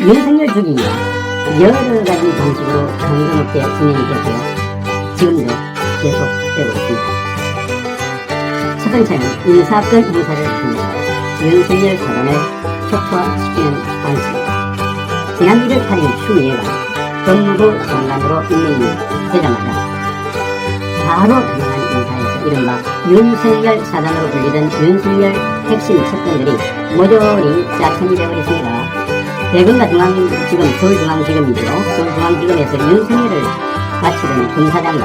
윤석열 주기가 여러 가지 방식으로 강금없게 진행이 됐고요. 지금도 계속되고 있습니다. 첫 번째는 인사권 행사를 통해서 윤석열 사단을 촉구시키는 방식입니다. 지난 1월 8일 추미애가 법무부 장관으로 임명이 되자마자 바로 당한 인사에서 이른바 윤석열 사단으로 불리던 윤석열 핵심 측근들이 모조리 짜천이 되어버렸습니다. 대검과 중앙지검, 서울중앙지검이죠. 서울중앙지검에서 윤석열을 마치던 검사장과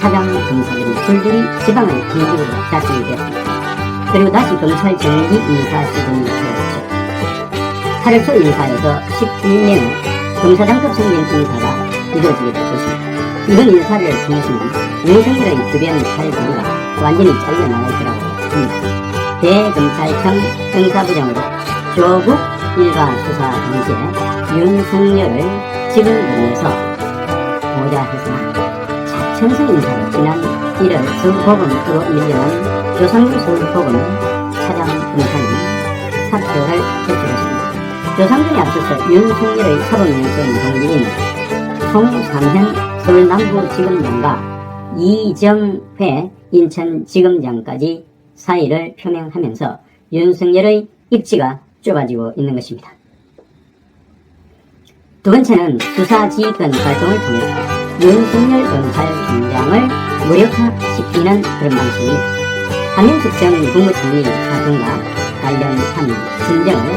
차장 검사들이 줄줄이 지방의 공직으로 자신이 됐습니다. 그리고 다시 검찰 정기 인사 시즌이. 8월 초 인사에서 12년에 검사장급 선임 인사가 이루어지게 될 것입니다. 이번 인사를 통해서는 윤석열의 주변 팔분위가 완전히 잘려나갈 거라고 봅니다. 대검찰청 형사부장으로 조국 일반 수사 당시에 윤석열을 지금에서 보자 했으나 차천성 인사로 지난 1월 서울법원으로 밀려난 조상규 서울법원 차장 검사는 사표를 제출했습니다. 조상준이 앞서서 윤석열의 사법연수원 동기인 송삼현 서울 남부지검장과 이정회 인천지검장까지 사의를 표명하면서 윤석열의 입지가 좁아지고 있는 것입니다. 두 번째는 수사지휘권 활동을 통해서 윤석열 검찰 총장을 무력화시키는 그런 방식입니다. 한명숙 전 국무총리 사건과 관련한 진정을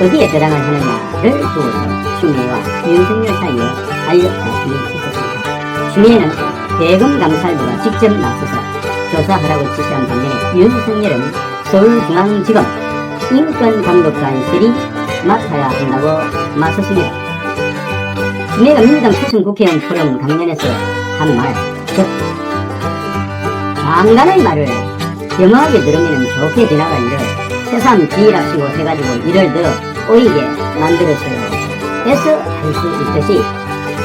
어디에 저장을 하느냐를 두고서 추미애와 윤석열 사이에 알력다툼이 있었습니다. 추미애는 대검 감찰부가 직접 나서서 조사하라고 지시한 반면에 윤석열은 서울중앙지검 인권감독관실이 맡아야 한다고 맞섰습니다. 추미애가 민주당 초선 국회의원 포럼 강연에서 한 말, 즉 장관의 말을 겸허하게 들으면 좋게 지나갈 일을 새삼 지휘랍시고 해가지고 일을 더 꼬이게 만들었어요. 해서 할 수 있듯이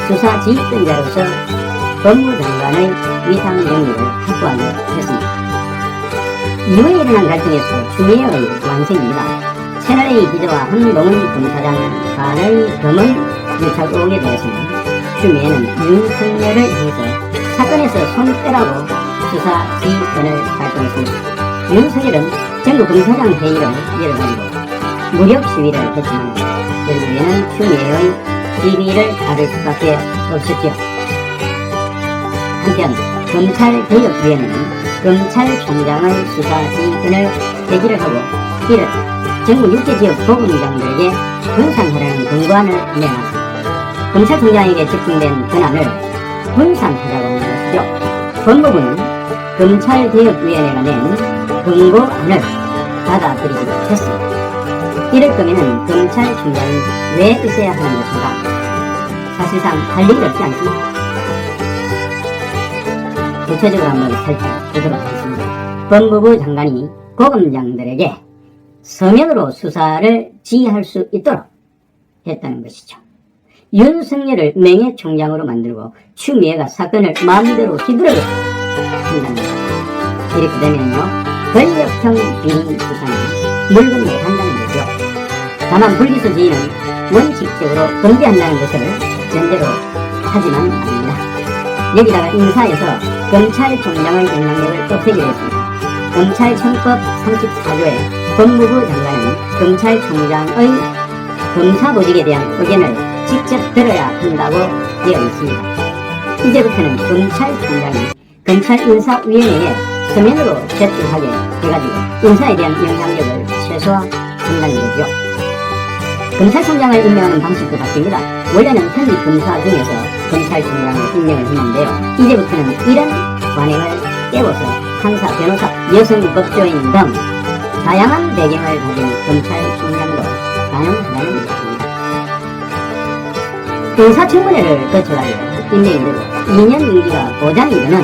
수사 지휘권자로서 법무장관의 위상 영역을 확보하기로 했습니다. 이후에 일어난 갈등에서 추미애의 완성입니다. 채널A 기자와 한동훈 검사장 간의 검은 유착 의혹에 대해서는 추미애는 윤석열을 향해서 사건에서 손 빼라고 수사 지휘권을 발동했습니다. 윤석열은 전국 검사장 회의를 열어가지고 무력 시위를 했지만 결국에는 추미애의 지휘를 따를 수밖에 없었죠. 한편 검찰 개혁위원회는 검찰총장의 수사지휘권을 제기를 하고 이를 전국 6개 지역 보검장들에게 분산하라는 권고안을 내놨습니다. 검찰총장에게 집중된 권한을 분산하자고 하는 것이죠. 법무부는 검찰개혁위원회가 낸 권고안을 받아들이기로 했습니다. 이럴 거면은 검찰총장이 왜 있어야 하는 것인가? 사실상 할 일이 없지 않습니까? 구체적으로 한번 살펴보도록 하겠습니다. 법무부 장관이 고검장들에게 서면으로 수사를 지휘할 수 있도록 했다는 것이죠. 윤석열을 명예총장으로 만들고 추미애가 사건을 마음대로 휘두르게 한다는. 이렇게 되면요. 권력형 비리 수사는 물 건너 간다는 거죠. 다만 불기소 지휘는 원칙적으로 금지한다는 것을 전제로 하지만. 여기다가 인사에서 검찰 총장의 영향력을 좁히기로 했습니다. 검찰청법 34조에 법무부 장관은 검찰총장의 검사보직에 대한 의견을 직접 들어야 한다고 되어 있습니다. 이제부터는 검찰총장이 검찰인사위원회에 서면으로 제출하게 해가지고 인사에 대한 영향력을 최소화한다는 거죠. 검찰총장을 임명하는 방식도 바뀝니다. 원래는 현직 검사 중에서 검찰총장을 임명을 했는데요. 이제부터는 이런 관행을 깨워서 판사, 변호사, 여성 법조인 등 다양한 배경을 가진 검찰총장도 가능하다는 이야기입니다. 인사청문회를 거쳐가지고 되고 2년 임기가 보장이 되는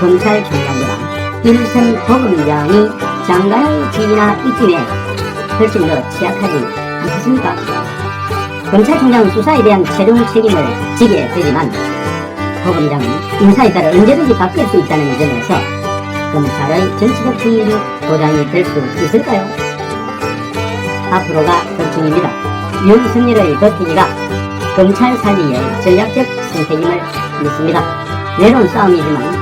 검찰 총장보다 일선 법원장이 장관의 지위나 입김에 훨씬 더 취약하지 않겠습니까? 검찰 총장은 수사에 대한 최종 책임을 지게 되지만 법원장은 인사에 따라 언제든지 바뀔 수 있다는 점에서 검찰의 정치적 중립이 보장이 될 수 있을까요? 앞으로가 결정입니다. 윤석열의 버티기가 검찰 살리기의 전략적 선택임을 믿습니다. 외로운 싸움이지만